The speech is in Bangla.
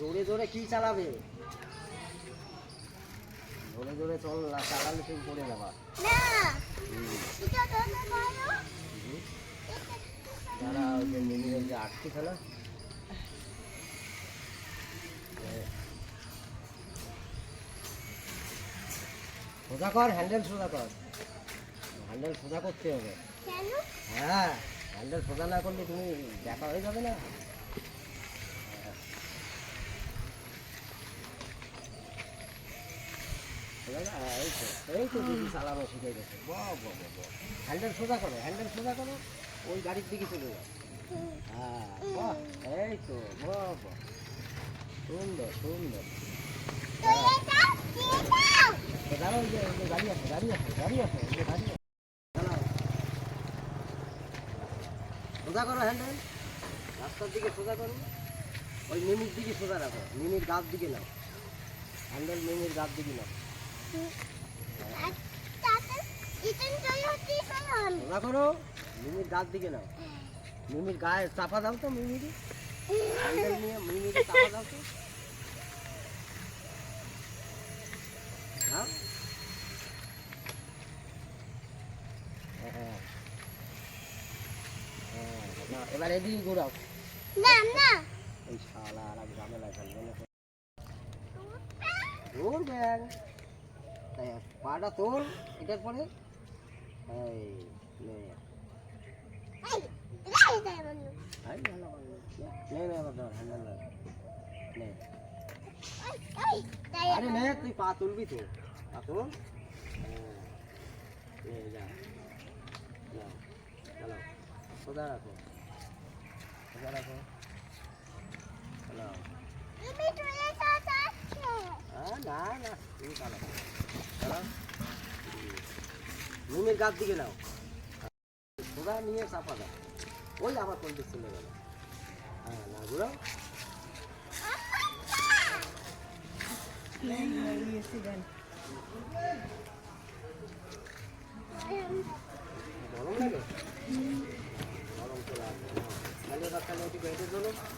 জোরে জোরে কি চালাবে? জোরে জোরে চল চালালে তুমি পড়ে যাবা যারা ওই যে মিনিমের যে আটকে ফেলা। সোজা কর, হ্যান্ডেল সোজা কর। হ্যান্ডেল সোজা করতে হবে। হ্যাঁ হ্যান্ডেল সোজা না করলে তুমি দেখা হয়ে যাবে না। সোজা না? এই তো দিদি চালানো শিখে গেছে বাহ বাহ বাহ বাহ। হ্যান্ডেল সোজা করো হ্যান্ডেল সোজা করো ওই গাড়ির দিকে চলে যাও। হ্যাঁ বাহ এই তো বাহ সুন্দর সুন্দর। দাঁড়াও গাড়ি আছে গাড়ি আছে গাড়ি আছে গাড়ি আছে দাঁড়াও সোজা করো হ্যান্ডেল রাস্তার দিকে সোজা করো। ওই মিমির দিকে সোজা রাখো। মিমির গাছ দিকে নাও। হ্যান্ডেল মিমির গাছ দিকে নাও। সোজা করো। মিমির গাছ দিকে নাও। মিমির গায়ে চাপা দাও তো মিমির। হ্যান্ডেল নিয়ে মিমির চাপা দাও তো হ্যাঁ হ্যাঁ হ্যাঁ না এবার এদিকে ঘুরাও। এই শালা আর এক ঝামেলা ফেলবে না দূর ব্যাং। তাই পাটা তোল এটার পরে? এই নে। নে নে নে। আরে নে তুই পা তুলবি তো। পা তুল। নে যা। চালাও রাখো সোজা রাখো চালাও হ্যাঁ না না তুমি চালাও চালাও নুনের গাছ দিকে নাও সোজা নিয়ে চাপা দাও ওই আবার কোন দিক চলে গেল হ্যাঁ না ঘুরাও এসে দেন ready to go?